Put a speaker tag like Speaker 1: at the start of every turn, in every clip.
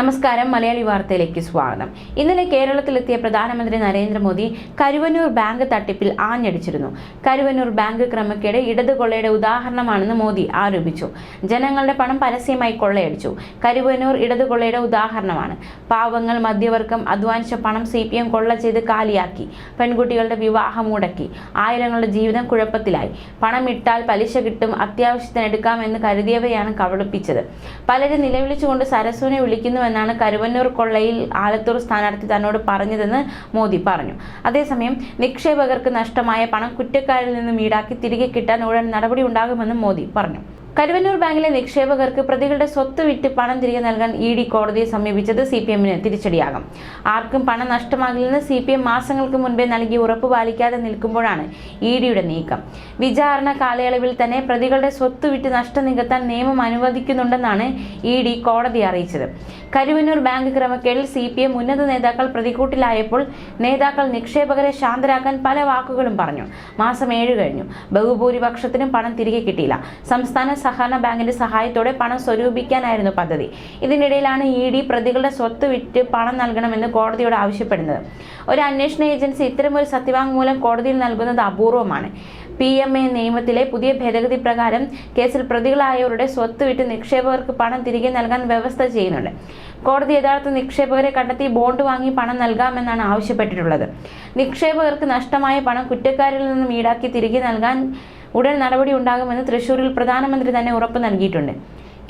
Speaker 1: നമസ്കാരം മലയാളി വാർത്തയിലേക്ക് സ്വാഗതം. ഇന്നലെ കേരളത്തിലെത്തിയ പ്രധാനമന്ത്രി നരേന്ദ്രമോദി കരുവന്നൂർ ബാങ്ക് തട്ടിപ്പിൽ ആഞ്ഞടിച്ചിരുന്നു. കരുവന്നൂർ ബാങ്ക് ക്രമക്കേട് ഇടത് കൊള്ളയുടെ ഉദാഹരണമാണെന്ന് മോദി ആരോപിച്ചു. ജനങ്ങളുടെ പണം പരസ്യമായി കൊള്ളയടിച്ചു. കരുവന്നൂർ ഇടത് കൊള്ളയുടെ ഉദാഹരണമാണ്. പാവങ്ങൾ മധ്യവർഗം അധ്വാനിച്ച പണം സി പി എം കൊള്ള ചെയ്ത് കാലിയാക്കി. പെൺകുട്ടികളുടെ വിവാഹം മുടക്കി. ആയിരങ്ങളുടെ ജീവിതം കുഴപ്പത്തിലായി. പണം ഇട്ടാൽ പലിശ കിട്ടും അത്യാവശ്യത്തിന് എടുക്കാമെന്ന് കരുതിയവയാണ് കബളിപ്പിച്ചത്. പലരും നിലവിളിച്ചുകൊണ്ട് സരസുവിനെ വിളിക്കുന്നുവെന്നാണ് കരുവന്നൂർ കൊള്ളയിൽ ആലത്തൂർ സ്ഥാനാർത്ഥി തന്നോട് പറഞ്ഞതെന്ന് മോദി പറഞ്ഞു. അതേസമയം നിക്ഷേപകർക്ക് നഷ്ടമായ പണം കുറ്റക്കാരിൽ നിന്നും ഈടാക്കി തിരികെ കിട്ടാൻ ഉടൻ നടപടി ഉണ്ടാകുമെന്നും മോദി പറഞ്ഞു. കരുവന്നൂർ ബാങ്കിലെ നിക്ഷേപകർക്ക് പ്രതികളുടെ സ്വത്ത് വിറ്റ് പണം തിരികെ നൽകാൻ ഇ ഡി കോടതിയെ സമീപിച്ചത് സി പി എമ്മിന് തിരിച്ചടിയാകും. ആർക്കും പണം നഷ്ടമാകില്ലെന്ന് സി പി എം മാസങ്ങൾക്ക് മുൻപേ നൽകി ഉറപ്പ് പാലിക്കാതെ നിൽക്കുമ്പോഴാണ് ഇ ഡിയുടെ നീക്കം. വിചാരണ കാലയളവിൽ തന്നെ പ്രതികളുടെ സ്വത്ത് വിറ്റ് നഷ്ടം നികത്താൻ നിയമം അനുവദിക്കുന്നുണ്ടെന്നാണ് ഇ ഡി കോടതിയെ അറിയിച്ചത്. കരുവന്നൂർ ബാങ്ക് ക്രമക്കേടിൽ സി പി എം ഉന്നത നേതാക്കൾ പ്രതിക്കൂട്ടിലായപ്പോൾ നേതാക്കൾ നിക്ഷേപകരെ ശാന്തരാക്കാൻ പല വാക്കുകളും പറഞ്ഞു. മാസം ഏഴ് കഴിഞ്ഞു. ബഹുഭൂരിപക്ഷത്തിനും പണം തിരികെ കിട്ടിയില്ല. സംസ്ഥാന സഹകരണ ബാങ്കിന്റെ സഹായത്തോടെ പണം സ്വരൂപിക്കാനായിരുന്നു പദ്ധതി. ഇതിനിടയിലാണ് ഇ ഡി പ്രതികളുടെ സ്വത്ത് വിറ്റ് പണം നൽകണമെന്ന് കോടതിയോട് ആവശ്യപ്പെടുന്നത്. ഒരു അന്വേഷണ ഏജൻസി ഇത്തരമൊരു സത്യവാങ്മൂലം കോടതിയിൽ നൽകുന്നത് അപൂർവമാണ്. പി എം എ നിയമത്തിലെ പുതിയ ഭേദഗതി പ്രകാരം കേസിൽ പ്രതികളായവരുടെ സ്വത്ത് വിറ്റ് നിക്ഷേപകർക്ക് പണം തിരികെ നൽകാൻ വ്യവസ്ഥ ചെയ്യുന്നുണ്ട്. കോടതി യഥാർത്ഥ നിക്ഷേപകരെ കണ്ടെത്തി ബോണ്ട് വാങ്ങി പണം നൽകാമെന്നാണ് ആവശ്യപ്പെട്ടിട്ടുള്ളത്. നിക്ഷേപകർക്ക് നഷ്ടമായ പണം കുറ്റക്കാരിൽ നിന്നും ഈടാക്കി തിരികെ നൽകാൻ ഉടൻ നടപടി ഉണ്ടാകുമെന്ന് തൃശൂരിൽ പ്രധാനമന്ത്രി തന്നെ ഉറപ്പ് നൽകിയിട്ടുണ്ട്.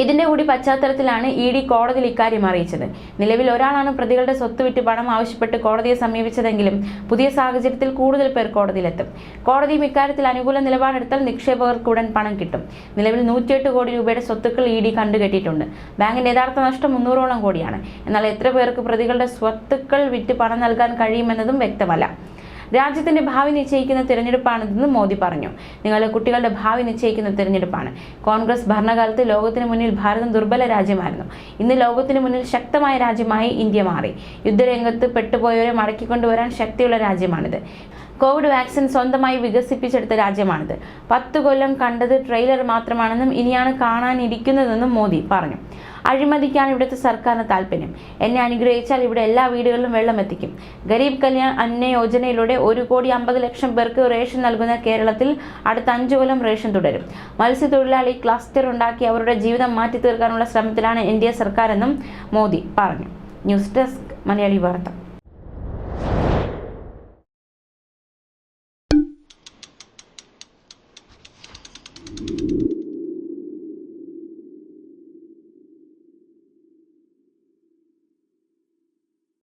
Speaker 1: ഇതിന്റെ കൂടി പശ്ചാത്തലത്തിലാണ് ഇ ഡി കോടതിയിൽ ഇക്കാര്യം അറിയിച്ചത്. നിലവിൽ ഒരാളാണ് പ്രതികളുടെ സ്വത്ത് വിറ്റ് പണം ആവശ്യപ്പെട്ട് കോടതിയെ സമീപിച്ചതെങ്കിലും പുതിയ സാഹചര്യത്തിൽ കൂടുതൽ പേർ കോടതിയിലെത്തും. കോടതിയും ഇക്കാര്യത്തിൽ അനുകൂല നിലപാടെടുത്താൽ നിക്ഷേപകർക്ക് ഉടൻ പണം കിട്ടും. നിലവിൽ നൂറ്റിയെട്ട് കോടി രൂപയുടെ സ്വത്തുക്കൾ ഇ ഡി കണ്ടുകെട്ടിയിട്ടുണ്ട്. ബാങ്കിന്റെ യഥാർത്ഥ നഷ്ടം മുന്നൂറോളം കോടിയാണ്. എന്നാൽ എത്ര പേർക്ക് പ്രതികളുടെ സ്വത്തുക്കൾ വിറ്റ് പണം നൽകാൻ കഴിയുമെന്നതും വ്യക്തമല്ല. രാജ്യത്തിന്റെ ഭാവി നിശ്ചയിക്കുന്ന തിരഞ്ഞെടുപ്പാണിതെന്ന് മോദി പറഞ്ഞു. നിങ്ങളുടെ കുട്ടികളുടെ ഭാവി നിശ്ചയിക്കുന്ന തിരഞ്ഞെടുപ്പാണ്. കോൺഗ്രസ് ഭരണകാലത്ത് ലോകത്തിന് മുന്നിൽ ഭാരതം ദുർബല രാജ്യമായിരുന്നു. ഇന്ന് ലോകത്തിന് മുന്നിൽ ശക്തമായ രാജ്യമായി ഇന്ത്യ മാറി. യുദ്ധരംഗത്ത് പെട്ടുപോയവരെ മടക്കിക്കൊണ്ടുവരാൻ ശക്തിയുള്ള രാജ്യമാണിത്. കോവിഡ് വാക്സിൻ സ്വന്തമായി വികസിപ്പിച്ചെടുത്ത രാജ്യമാണിത്. പത്ത് കൊല്ലം കണ്ടത് ട്രെയിലർ മാത്രമാണെന്നും ഇനിയാണ് കാണാനിരിക്കുന്നതെന്നും മോദി പറഞ്ഞു. അഴിമതിക്കാണ് ഇവിടുത്തെ സർക്കാരിന് താല്പര്യം. എന്നെ അനുഗ്രഹിച്ചാൽ ഇവിടെ എല്ലാ വീടുകളിലും വെള്ളം എത്തിക്കും. ഗരീബ് കല്യാൺ അന്ന യോജനയിലൂടെ ഒരു കോടി അമ്പത് ലക്ഷം പേർക്ക് റേഷൻ നൽകുന്ന കേരളത്തിൽ അടുത്ത അഞ്ചു കൊല്ലം റേഷൻ തുടരും. മത്സ്യത്തൊഴിലാളി ക്ലസ്റ്റർ ഉണ്ടാക്കി അവരുടെ ജീവിതം മാറ്റി തീർക്കാനുള്ള ശ്രമത്തിലാണ് എൻ ഡി എ സർക്കാരെന്നും മോദി പറഞ്ഞു. ന്യൂസ് ഡെസ്ക് മലയാളി വാർത്ത.